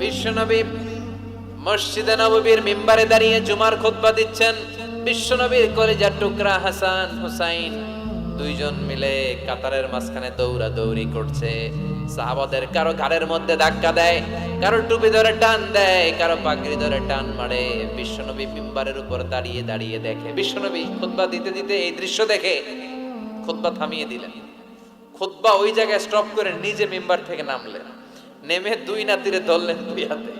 বিশ্বনবী মসজিদে নববীর মিম্বারে দাঁড়িয়ে জুমার খুতবা দিচ্ছেন বিশ্বনবীর কলিজার টুকরা হাসান হুসাইন। দুইজন মিলে কাতারের মাঝখানে দৌড়া দৌড়ি করছে। সাহাবাদের কারও ঘাড়ের মধ্যে ধাক্কা দেয়, কারও টুপি ধরে টান দেয়, কারও পাগড়ি ধরে টান মারে। বিশ্বনবী মিম্বারের উপর দাঁড়িয়ে দাঁড়িয়ে দেখে, বিশ্বনবী খুতবা দিতে দিতে এই দৃশ্য দেখে খুতবা থামিয়ে দিলেন। খুতবা ওই জায়গায় স্টপ করে নিজে মেম্বার থেকে নামলেন। নেমে দুই নাতিরে ধরলেন দুই হাতে।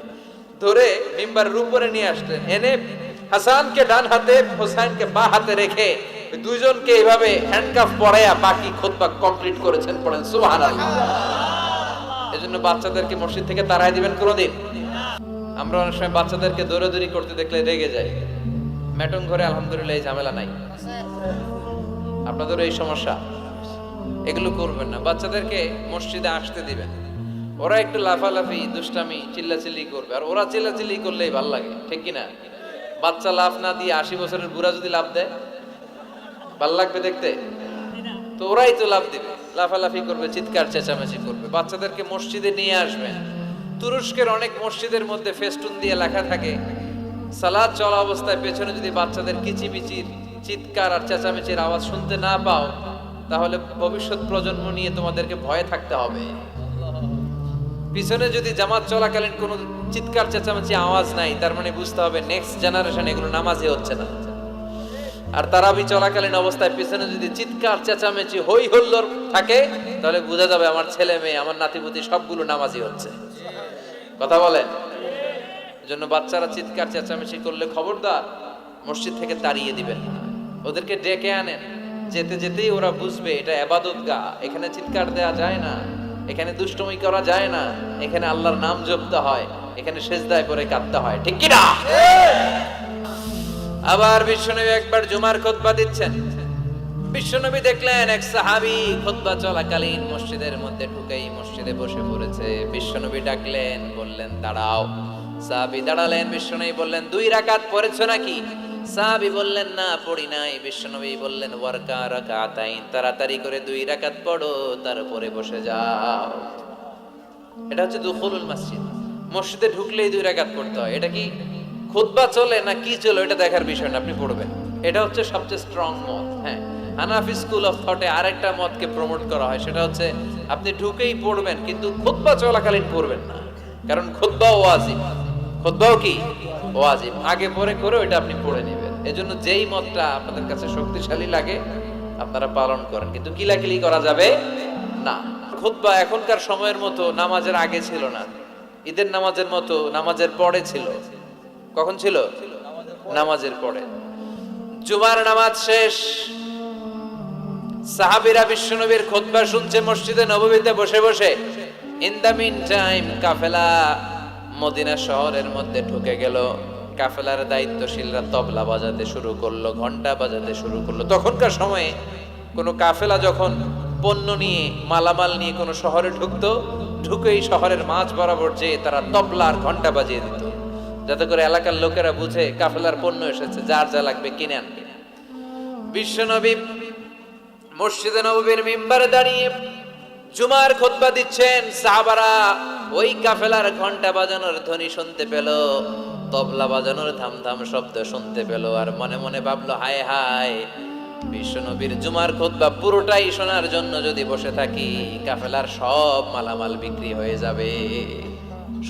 ধরে মেম্বারের উপরে নিয়ে আসলেন। এনে হাসানকে ডান হাতে, হোসাইনকে বা হাতে রেখে দুইজনকে এইভাবে হ্যান্ডকাফ পরাইয়া বাকি খুতবা কমপ্লিট করেছেন পড়েন। সুবহানাল্লাহ। এজন্য বাচ্চাদেরকে মসজিদ থেকে তাড়াই দিবেন কোনোদিন। আমরা অনেক সময় বাচ্চাদেরকে দৌড়াদৌড়ি করতে দেখলে রেগে যাই। ম্যাটং ঘরে আলহামদুলিল্লাহ এই ঝামেলা নাই। আপনাদেরও এই সমস্যা। এগুলো করবেন না। বাচ্চাদেরকে মসজিদে আসতে দিবেন। ওরা একটু লাফালাফি, দুষ্টামি, চিল্লাচিল্লি করবে। আর ওরা চিল্লাচিল্লি করলেই ভালো লাগে, ঠিক কি না বাচ্চা লাফ না দিয়ে আশি বছরের বুড়া যদি লাভ দেয়, ভালো লাগবে দেখতে? তো ওরাই তো লাভ দিবে, লাফালাফি করবে, চিৎকার, চেঁচামেচি করবে। বাচ্চাদেরকে মসজিদে নিয়ে আসবেন। তুরস্কের অনেক মসজিদের মধ্যে ফেস্টুন দিয়ে লেখা থাকে, সালাদ চলা অবস্থায় পেছনে যদি বাচ্চাদের কিচিমিচির, চিৎকার আর চেঁচামেচির আওয়াজ শুনতে না পাও, তাহলে ভবিষ্যৎ প্রজন্ম নিয়ে তোমাদেরকে ভয়ে থাকতে হবে। পিছনে যদি জামাত চলাকালীন কোনো চিৎকার, চেঁচামেচি, আওয়াজ নাই, তার মানে বুঝতে হবে নেক্সট জেনারেশন এগুলো নামাজই হচ্ছে না। আর তারাবি চলাকালীন অবস্থায় পিছনে যদি চিৎকার, চেঁচামেচি হই হল্লোর থাকে, তাহলে বোঝা যাবে আমার ছেলে মেয়ে, আমার নাতিপুতি সবগুলো নামাজি হচ্ছে। কথা বলেন? জন্য বাচ্চারা চিৎকার, চেঁচামেচি করলে খবরদার মসজিদ থেকে তাড়িয়ে দিবেন ওদেরকে ডেকে আনেন। যেতে যেতেই ওরা বুঝবে এটা এবাদত গা এখানে চিৎকার দেয়া যায় না। এখানে দুষ্টমি করা যায় না। এখানে আল্লাহর নাম জপতে হয়। এখানে সেজদায় পরে কাঁদতে হয়। ঠিক কি না আবার বিশ্বনবী একবার জুমার খুতবা দিচ্ছেন। বিশ্বনবী দেখলেন এক সাহাবী খুতবা চলাকালীন মসজিদের মধ্যে ঢুকেই মসজিদে বসে পড়েছে। বিশ্বনবী ডাকলেন, বললেন, দাঁড়াও। সাহাবী দাঁড়ালেন, বিশ্বনবী বললেন, দুই রাকাত পড়েছো নাকি? সাহাবী বললেন, না, পড়ি নাই। বিশ্বনবী বললেন, ওয়ারকা রাকাতাইন, তাড়াতাড়ি করে দুই রাকাত পড়ো, তারপরে বসে যাও। এটা হচ্ছে দুখুলুল মসজিদ। মসজিদে ঢুকলেই দুই রাকাত পড়তে হয়। এটা কি খুতবা চলে না কি চলে এটা দেখার বিষয় না, আপনি পড়বেন। এটা হচ্ছে সবচেয়ে স্ট্রং মত হ্যাঁ। হানাফি স্কুল অফ থটে আরেকটা মতকে প্রমোট করা হয়, সেটা হচ্ছে আপনি ঢুকেই পড়বেন, কিন্তু খুতবা চলাকালীন পড়বেন না, কারণ খুতবাও ওয়াজিব। খুতবাও কি? ওয়াজিব। আগে পরে করে ওইটা আপনি পড়ে নেবেন। এজন্য যেই মতটা আপনাদের কাছে শক্তিশালী লাগে, আপনারা পালন করেন। কিন্তু কিলাকিলি করা যাবে না। খুতবা এখনকার সময়ের মতো নামাজের আগে ছিল না। ঈদের নামাজের মতো নামাজের পরে ছিল। কখন ছিল? নামাজের পরে। জুমার নামাজ শেষ। সাহাবিরা বিশ্বনবীর খুতবা শুনছে, মসজিদে নববীতে বসে বসে। ইন দ্য মিন টাইম কাফেলা মদিনা শহরের মধ্যে ঢুকে গেল। কাফেলার দায়িত্বশীলরা তবলা বাজাতে শুরু করল ঘণ্টা বাজাতে শুরু করল। তখনকার সময়ে কোনো কাফেলা যখন পণ্য নিয়ে, মালামাল নিয়ে কোনো শহরে ঢুকতো, ঢুকেই শহরের মাঝ বরাবর যেয়ে তারা তবলা আর ঘণ্টা বাজিয়ে দিত। যাতে করে এলাকার লোকেরা বুঝে কাফেলার পণ্য এসেছে, যার যা লাগবে কিনে আনবে। বিশ্বনবী মসজিদে নববীর মেম্বারে দাঁড়িয়ে জুমার খুতবা দিচ্ছেন। সাহাবারা ওই কাফেলার ঘণ্টা বাজানোর ধ্বনি শুনতে পেল। তবলা বাজানোর ধাম ধাম শব্দ শুনতে পেল আর মনে মনে ভাবলো, হায় হায়, বিশ্বনবীর জুমার খুতবা পুরোটাই শোনার জন্য যদি বসে থাকি, কাফেলার সব মালামাল বিক্রি হয়ে যাবে।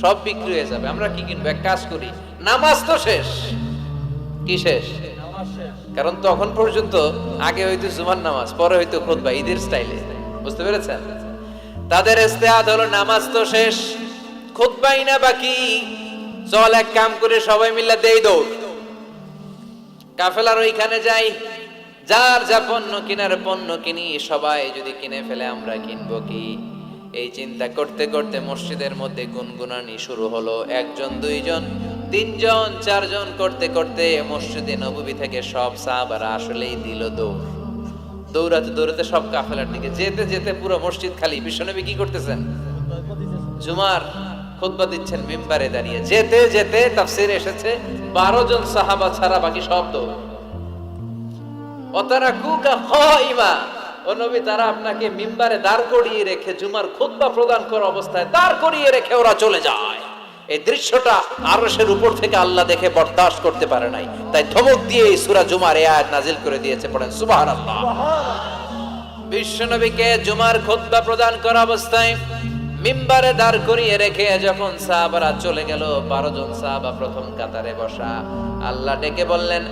সব বিক্রি হয়ে যাবে, আমরা কি কিনবো? এক কাজ করি, নামাজ তো শেষ। কি শেষ? কারণ তখন পর্যন্ত আগে হয়তো জুমার নামাজ, পরে হয়তো খুতবা, ঈদের স্টাইলে। বুঝতে পেরেছেন? তাদের ইস্তেহাদ হলো, নামাজ তো শেষ, খুতবাই না বাকি। চল এক কাম করে সবাই মিলে দেই দৌড়। কাফেলার ওইখানে যাই। যার যা পণ্য কেনার পণ্য কিনি, সবাই যদি কিনে ফেলে আমরা কিনবো কি? এই চিন্তা করতে করতে মসজিদের মধ্যে গুনগুনানি শুরু হলো। একজন, দুইজন, তিনজন, চারজন করতে করতে মসজিদে নববী থেকে সব সাহাবারা আসলেই দিল দৌড়। দৌড়াতে দৌড়াতে সব কাফেলার দিকে যেতে যেতে পুরো মসজিদ খালি। বিশ্বনবী কি করতেছেন? জুমার খুতবা দিচ্ছেন মিম্বারে দাঁড়িয়ে। যেতে যেতে তাফসির এসেছে, বারো জন সাহাবা ছাড়া বাকি সব দৌড় তারা আপনাকে দাঁড় করিয়ে জুমার প্রদান অবস্থায় দাঁড় করিয়ে রেখে ওরা চলে যায়। এই দৃশ্যটা উপর থেকে আল্লাহ দেখে করতে পারে নাই। তাই দিয়ে সূরা নাজিল করে দিয়েছে বিশ্বনবীকে জুমার খুতবা প্রদান করা অবস্থায় মিম্বারে দাঁড় করিয়ে রেখে যখন সাহাবারা চলে গেল, বারো জন সাহাবা প্রথম কাতারে বসা। আল্লাহ ডেকে বললেন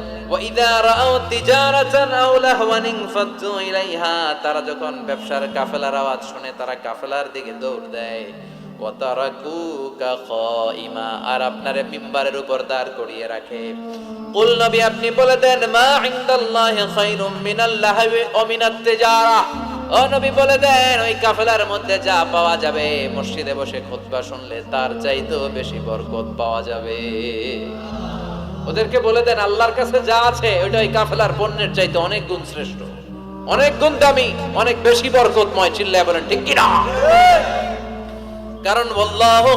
তারা যখন ব্যবসার কাফেলার আওয়াজ শুনে, তারা কাফেলার দিকে দৌড় দেয়। আর আপনারে মিম্বারের উপর দাঁড় করিয়ে রাখে। কুল নবী, আপনি বলে দেন, মা ইনদাল্লাহি খায়রুম মিনাল লাহবি তিজারা। ও নবী বলে দেন, ওই কাফেলার মধ্যে যা পাওয়া যাবে, মসজিদে বসে খুতবা শুনলে তার চাইতেও বেশি বরকত পাওয়া যাবে। ওদেরকে বলে দেন, আল্লাহর কাছে যা আছে, ওইটা ওই কাফেলার পণ্যের চাইতে অনেক গুণ শ্রেষ্ঠ। অনেক গুণ দামি অনেক বেশি বরকতময়, চিল্লায় বলেন, ঠিক কিনা? কারণ আল্লাহু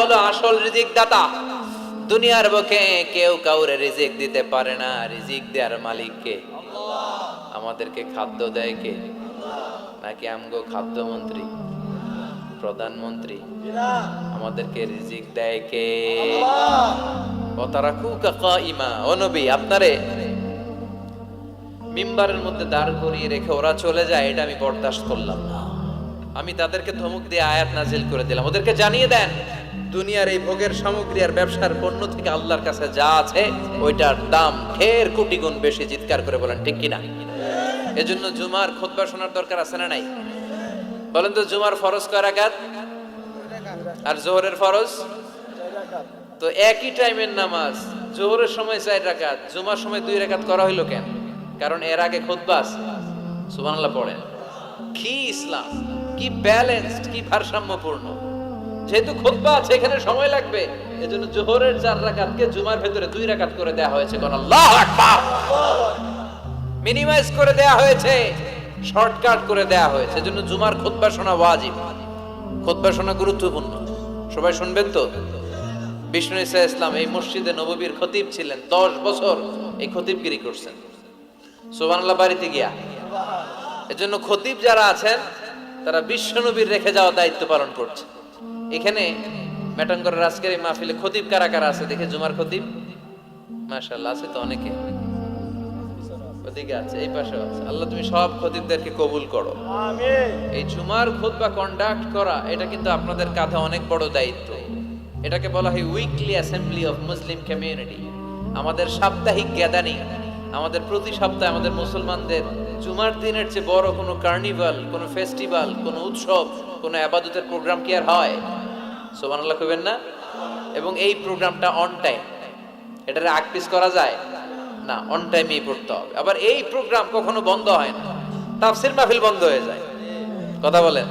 হলো আসল রিজিক দাতা দুনিয়ার বুকে কেউ কাউরে রিজিক দিতে পারে না রিজিক দেওয়ার মালিক কে? আমাদেরকে খাদ্য দেয় কে? নাকি আমগো খাদ্যমন্ত্রী? প্রধানমন্ত্রী? আমাদেরকে রিজিক দেয় কে? ও তারা কুকা ইমা ও নবী আপনারে মিম্বারের মধ্যে দাঁড় করিয়ে রেখে ওরা চলে যায় এটা আমি বরদাস্ত করলাম না। আমি তাদেরকে ধমক দিয়ে আয়াত নাজিল করে দিলাম। ওদেরকে জানিয়ে দেন, দুনিয়ার এই ভোগের সামগ্রী আর ব্যবসার পণ্য থেকে আল্লাহর কাছে যা আছে, ওইটার দাম ঢের কোটি গুণ বেশি, চিৎকার করে বলেন, ঠিক কিনা? এজন্য জুমার খুতবা শোনার দরকার আছে না নাই? বলেন তো, জুমার ফরজ কয় রাকাত? আর জোহরের ফরজ? তো একই টাইমের নামাজ, জোহরের সময় চার রাকাত, জুমার সময় দুই রাকাত করা হইল কেন? কারণ এর আগে খুতবাস সুবহানাল্লাহ পড়েন। কি ইসলাম? কি ব্যালেন্সড, কি ভারসাম্যপূর্ণ। যেহেতু খুতবা আছে, এখানে সময় লাগবে। এজন্য জোহরের চার রাকাতকে জুমার ভেতরে দুই রাকাত করে দেয়া হয়েছে। কোন আল্লাহ আকবার! মিনিমাইজ করে দেয়া হয়েছে, শর্টকাট করে দেয়া হয়েছে। এজন্য জুমার খুতবা শোনা ওয়াজিব। খুতবা শোনা গুরুত্বপূর্ণ। সবাই শুনবেন তো? বিষ্ণু ইসা ইসলাম এই মসজিদে নববীর খতিব ছিলেন। দশ বছর এই খতিবগিরি করছেন। সোবানাল্লাহ বাড়িতে গিয়া। এজন্য খতিব যারা আছেন তারা বিশ্বনবীর রেখে যাওয়া দায়িত্ব পালন করছে। এখানে মেটাঙ্গরের আজকের এই মাহফিলে খতিব কারা কারা আছে? দেখে জুমার খতিব? মাশাআল্লাহ আছে তো অনেকে। ওদিকে আছে এই পাশে আছে। আল্লাহ তুমি সব খতিবদেরকে কবুল করো। এই জুমার খুতবা কন্ডাক্ট করা এটা কিন্তু আপনাদের কাঁধে অনেক বড় দায়িত্ব। এটাকে বলা হয় weekly assembly of Muslim community আমাদের সাপ্তাহিক গ্যাদারিং আমাদের প্রতি সপ্তাহে আমাদের মুসলমানদের জুমার দিনের চেয়ে বড় কোনো কার্নিভাল, কোনো ফেস্টিভ্যাল কোনো উৎসব, কোনো আবাদতের প্রোগ্রাম কি আর হয়? সোবানাল্লাহ কইবেন না? এবং এই প্রোগ্রামটা অন টাইম এটারে আগ পিস করা যায়? না অন টাইমেই পড়তে হবে। আবার এই প্রোগ্রাম কখনো বন্ধ হয় না। তাফসির মাহফিল বন্ধ হয়ে যায়। কথা বলেন।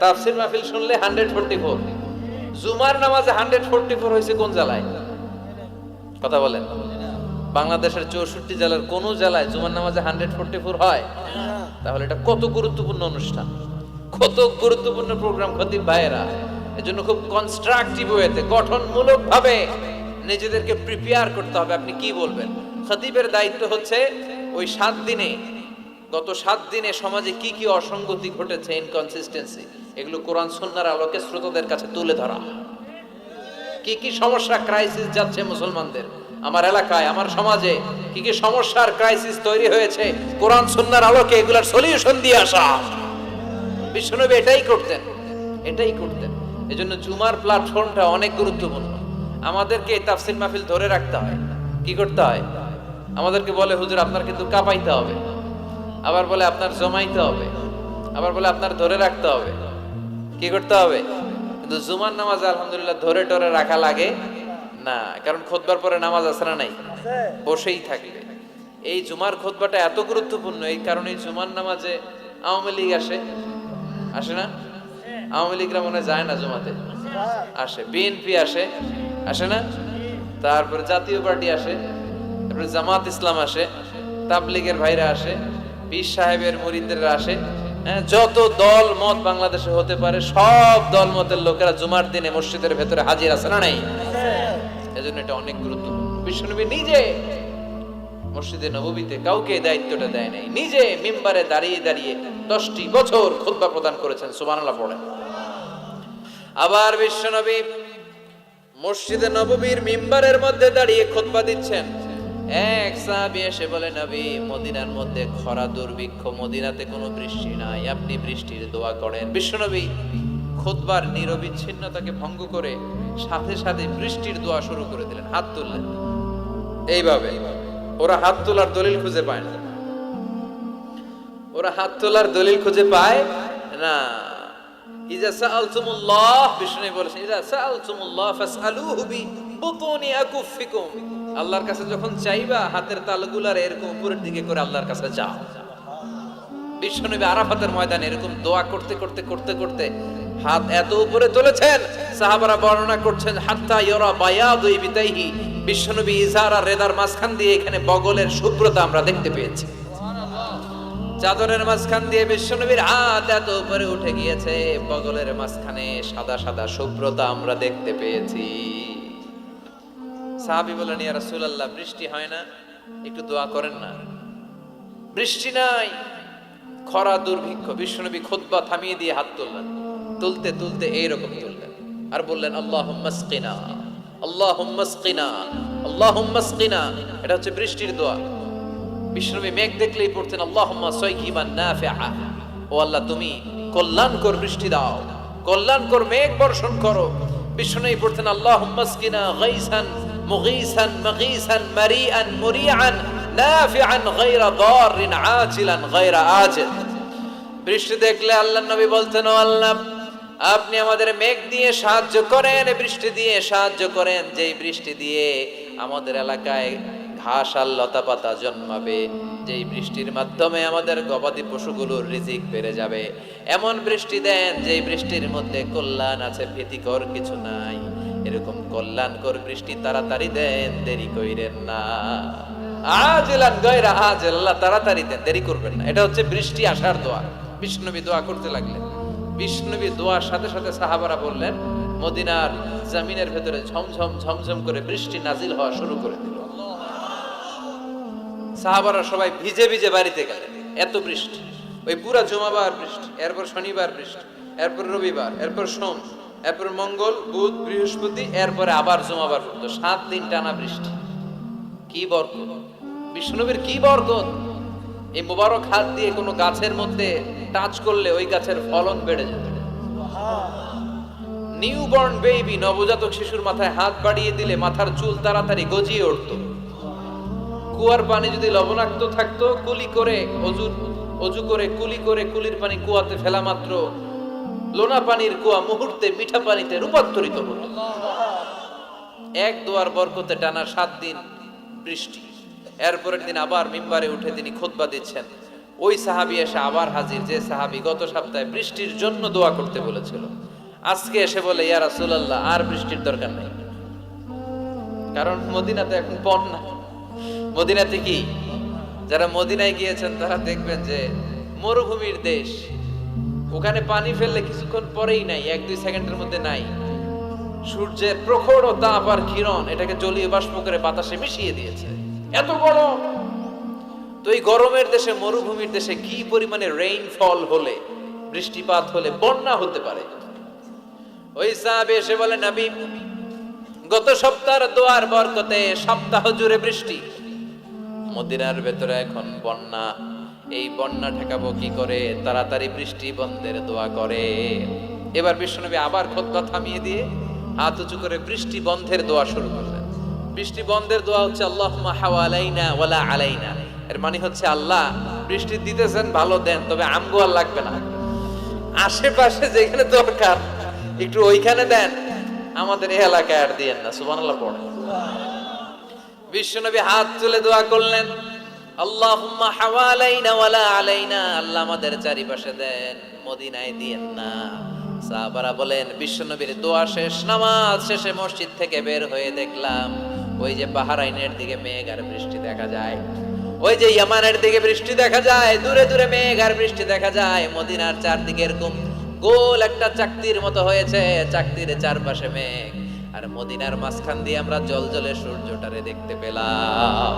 তাফসির মাহফিল শুনলে হান্ড্রেড ফোরটি ফোর জুমার নামাজে হান্ড্রেড ফোরটি ফোর হয়েছে কোন জেলায় কথা বলেন। বাংলাদেশের চৌষট্টি জেলার কোন জেলায় জুমার নামাজে হান্ড্রেড ফোরটি ফোর হয়, তাহলে এটা কত গুরুত্বপূর্ণ অনুষ্ঠান? কত গুরুত্বপূর্ণ প্রোগ্রাম খতিব ভাইয়েরা? এজন্য খুব কনস্ট্রাকটিভ ওয়েতে গঠনমূলক ভাবে নিজেদেরকে প্রিপেয়ার করতে হবে, আপনি কি বলবেন? খতিবের দায়িত্ব হচ্ছে ওই সাত দিনে, গত সাত দিনে সমাজে কি কি অসঙ্গতি ঘটেছে ইনকনসিস্টেন্সি এগুলো কোরআন সন্ন্যার আলোকে শ্রোতাদের কাছে তুলে ধরা। কি কি সমস্যা ক্রাইসিস যাচ্ছে মুসলমানদের? আমার এলাকায়, আমার সমাজে কি কি সমস্যার ক্রাইসিস তৈরি হয়েছে, কোরআন সন্ন্যার আলোকে এগুলার সলিউশন দিয়ে আসা। বিশ্বনবী এটাই করতেন এটাই করতেন। এজন্য জুমার প্ল্যাটফর্মটা অনেক গুরুত্বপূর্ণ। আমাদেরকে এই তাফসির মাহফিল ধরে রাখতে হয়। কি করতে হয়? আমাদেরকে বলে, হুজুর, আপনার কিন্তু কাঁপাইতে হবে। আবার বলে, আপনার জমাইতে হবে। আবার বলে, আপনার ধরে রাখতে হবে। কি করতে হবে? কিন্তু জুমার নামাজ আলহামদুলিল্লাহ ধরে টরে রাখা লাগে। না কারণ খোদবার পরে নামাজ আসরা নাই? বসেই থাকবে। এই জুমার খোদবাটা এত গুরুত্বপূর্ণ এই কারণে জুমার নামাজে আওয়ামী লীগ আসে? আসে না? আওয়ামী লীগরা মনে যায় না জুমাতে? আসে। বিএনপি আসে? আসে না? তারপরে জাতীয় পার্টি আসে? তারপরে জামাত ইসলাম আসে? তাবলিগের ভাইরা আসে? পীর সাহেবের মুরিদরা আসে? হ্যাঁ, যত দল মত বাংলাদেশে হতে পারে সব দল মতের লোকেরা জুমার দিনে মসজিদের ভেতরে হাজির আছে না নাই? এজন্য এটা অনেক গুরুত্বপূর্ণ। বিশ্বনবী নিজে মসজিদে নববীতে কাউকে দায়িত্বটা দেয় নাই। নিজে মিম্বারে দাঁড়িয়ে দাঁড়িয়ে দশটি বছর খুতবা প্রদান করেছেন, সুবহানাল্লাহ পড়েন। আবার বিশ্বনবী মসজিদে নববীর মিম্বারের মধ্যে দাঁড়িয়ে খুতবা দিচ্ছেন। এক সাহাবী এসে বলে, নবী, মদিনার মধ্যে খরা দুর্ভিক্ষ, মদিনাতে কোনো বৃষ্টি নাই। আপনি বৃষ্টির দোয়া করেন। বিশ্বনবী খুতবার নিরবিচ্ছিন্নতাকে ভঙ্গ করে সাথে সাথে বৃষ্টির দোয়া শুরু করে দিলেন, হাত তুললেন। এইভাবে ওরা হাত তোলার দলিল খুঁজে পায় না। ওরা হাত তোলার দলিল খুঁজে পায় না। ইজা বিষ্ণু বলেছেন, ইজা ফাসআলুহু বুতুনি আকুফিকুম আল্লাহর কাছে যখন চাইবা, হাতের তালুগুলার এরকম উপরের দিকে করে আল্লাহর কাছে যাও। বিশ্বনবী আরাফাতের ময়দানে এরকম দোয়া করতে করতে করতে করতে হাত এত উপরে তুলেছেন, সাহাবারা বর্ণনা করছেন, হাত্তা ইয়রা বায়াদু ইবিতাইহি বিশ্বনবী ইজার রেদার মাঝখান দিয়ে এখানে বগলের শুভ্রতা আমরা দেখতে পেয়েছি। চাদরের মাঝখান দিয়ে বিশ্বনবীর হাত এত উপরে উঠে গিয়েছে, বগলের মাঝখানে সাদা সাদা শুভ্রতা আমরা দেখতে পেয়েছি। সাহাবি বলেন, ইয়া রাসূলুল্লাহ, বৃষ্টি হয় না? একটু দোয়া করেন না? বৃষ্টি নাই, খরা দুর্ভিক্ষ বিশ্বনবী খুতবা থামিয়ে দিয়ে হাত তুললেন। তুলতে তুলতে এইরকম তুললেন। আর বললেন আল্লাহ মাসকিনা আল্লাহ মাসকিনা আল্লাহ মাসকিনা এটা হচ্ছে বৃষ্টির দোয়া। বিষ্ণবী মেঘ দেখলেই পড়তেন, আল্লাহুম্মা সাইয়িবান নাফিআ। ও আল্লাহ, তুমি কল্যাণকর বৃষ্টি দাও, কল্যাণকর মেঘ বর্ষণ করো। বিষ্ণবী পড়তেন, আল্লাহুম্মা আসকিনা গাইসান মুগীসান মাগীসান মারিআন মুরিআন নাফিআন গায়রা দাররিন আজিলান গায়রা আজিল। বৃষ্টি দেখলে আল্লাহ নবী বলতেন আল্লাহ আপনি আমাদের মেঘ দিয়ে সাহায্য করেন, বৃষ্টি দিয়ে সাহায্য করেন, যেই বৃষ্টি দিয়ে আমাদের এলাকায় ঘাস আর লতা পাতা জন্মাবে, যেই বৃষ্টির মাধ্যমে আমাদের গবাদি পশুগুলোর রিজিক বেড়ে যাবে। এমন বৃষ্টি দেন, যেই বৃষ্টির মধ্যে কল্যাণ আছে, ভীতিকর কিছু নাই। এরকম কল্যাণকর বৃষ্টি তাড়াতাড়ি দেন, দেরি কইরেন না। আজলান গয়রা, আজ আল্লাহ তাড়াতাড়ি দেন, দেরি করবেন না। এটা হচ্ছে বৃষ্টি আসার দোয়া। বিষ্ণুবী দোয়া করতে লাগলেন। বিষ্ণুবী দোয়ার সাথে সাথে সাহাবারা বললেন, মদিনার জামিনের ভেতরে ঝমঝম ঝমঝম করে বৃষ্টি নাজিল হওয়া শুরু করে দিল। সাহাবারা সবাই ভিজে ভিজে বাড়িতে গেলেন। এত বৃষ্টি। ওই পুরা জমাবার বৃষ্টি, এরপর শনিবার বৃষ্টি, এরপর রবিবার, এরপর সোম, এরপর মঙ্গল, বুধ, বৃহস্পতি, এরপরে আবার জমাবার পর্যন্ত সাত দিন টানা বৃষ্টি। কি বরকত। বিষ্ণুবীর কি বরকত। এই মোবারক হাত দিয়ে কোনো গাছের মধ্যে টাচ করলে ওই গাছের ফলন বেড়ে যেত নিউবর্ন বেবি নবজাতক শিশুর মাথায় হাত বাড়িয়ে দিলে মাথার চুল তাড়াতাড়ি গজিয়ে উঠতো। কুয়ার পানি যদি লবণাক্ত থাকতো, কুলি করে অজু অজু করে কুলি করে কুলির পানি কুয়াতে ফেলা মাত্র লোনা পানির কুয়া মুহূর্তে মিঠা পানিতে রূপান্তরিত হতো। এক দোয়ার বরকতে টানা সাত দিন বৃষ্টি। এরপরের দিন আবার মিম্বারে উঠে তিনি খুতবা দিচ্ছেন। ওই সাহাবি এসে আবার হাজির, যে সাহাবি গত সপ্তাহে বৃষ্টির জন্য দোয়া করতে বলেছিল। আজকে এসে বলে, ইয়া রাসূলুল্লাহ, আর বৃষ্টির দরকার নেই। কারণ মদিনাতে এখন বন্যা মদিনাতে কি? যারা মদিনায় গিয়েছেন, তারা দেখবেন যে মরুভূমির দেশ। ওখানে পানি ফেললে কিছুক্ষণ পরেই নাই, এক দুই সেকেন্ডের মধ্যে নাই। সূর্যের প্রখর তাপ আর কিরণ এটাকে জলীয় বাষ্প করে বাতাসে মিশিয়ে দিয়েছে। এত গরম! তো এই গরমের দেশে, মরুভূমির দেশে কি পরিমাণে রেইনফল হলে, বৃষ্টিপাত হলে, বন্যা হতে পারে? ওই সাহাবে এসে বলে, নবী, গত সপ্তাহের দোয়ার বরকতে সপ্তাহ জুড়ে বৃষ্টি। মদিনার ভেতরে এখন বন্যা। এই বন্যা ঠেকাবো কি করে? তাড়াতাড়ি বৃষ্টি বন্ধের দোয়া করে। এবার বিশ্বনবী আবার খোদবা থামিয়ে দিয়ে হাত উঁচু করে বৃষ্টি বন্ধের দোয়া শুরু করলেন। বৃষ্টি বন্ধের দোয়া হচ্ছে আল্লাহ হাওয়া আলাইনা ওয়ালা আলাইনা। এর মানে হচ্ছে আল্লাহ বৃষ্টি দিতেছেন, ভালো দেন, তবে আমগো আর লাগবে না। আশেপাশে যেখানে দরকার, একটু ওইখানে দেন, আমাদের এই এলাকায় আর দিয়েন না, সুবহানাল্লাহ পড়ে বিশ্বনবী হাত তুলে দোয়া করলেন, আল্লাহুম্মা হাওয়ালাইনা ওয়ালা আলাইনা। আল্লাহ আমাদের চারিপাশে দেন, মদিনায় দিয়েন না। সাহাবারা বলেন, বিশ্বনবীর দোয়া শেষ, নামাজ শেষে মসজিদ থেকে বের হয়ে দেখলাম, ওই যে বাহারাইনের দিকে মেঘ আর বৃষ্টি দেখা যায়। ওই যে ইয়ামানের দিকে বৃষ্টি দেখা যায়, দূরে দূরে মেঘ আর বৃষ্টি দেখা যায়, মদিনার চারদিকে এরকম গোল একটা চাকতির মতো হয়েছে, চাকতির চারপাশে মেঘ। আর মদিনার মাঝখান দিয়ে আমরা জল জলে সূর্যটারে দেখতে পেলাম।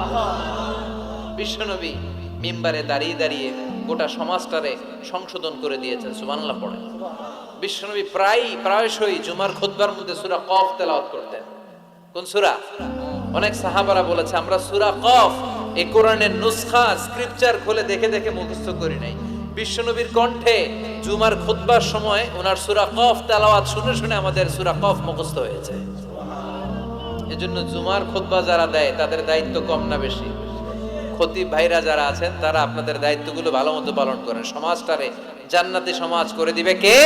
বিশ্বনবী মিম্বারে দাঁড়িয়ে দাঁড়িয়ে গোটা সমাজটারে সংশোধন করে দিয়েছেন, সুবহানাল্লাহ পড়ে বিশ্বনবী প্রায় প্রায়শই জুমার খোদবার মধ্যে সুরা কফ তেলাওয়াত করতেন। কোন সূরা? অনেক সাহাবারা বলেছে, আমরা সুরা কফ এই কোরআনের নুসখা স্ক্রিপচার খুলে দেখে দেখে মুখস্থ করি নাই। বিশ্বনবীর কণ্ঠে জুমার খুতবার সময় ওনার সূরা কফ তেলাওয়াত শুনে শুনে আমাদের সূরা কফ মুখস্থ হয়েছে। এজন্য জুমার খুতবা যারা দেয়, তাদের দায়িত্ব কম না বেশি। খতিব ভাইরা যারা আছেন, তারা আপনাদের দায়িত্বগুলো ভালো মতো পালন করেন। সমাজটারে জান্নাতি সমাজ করে দিবে কে?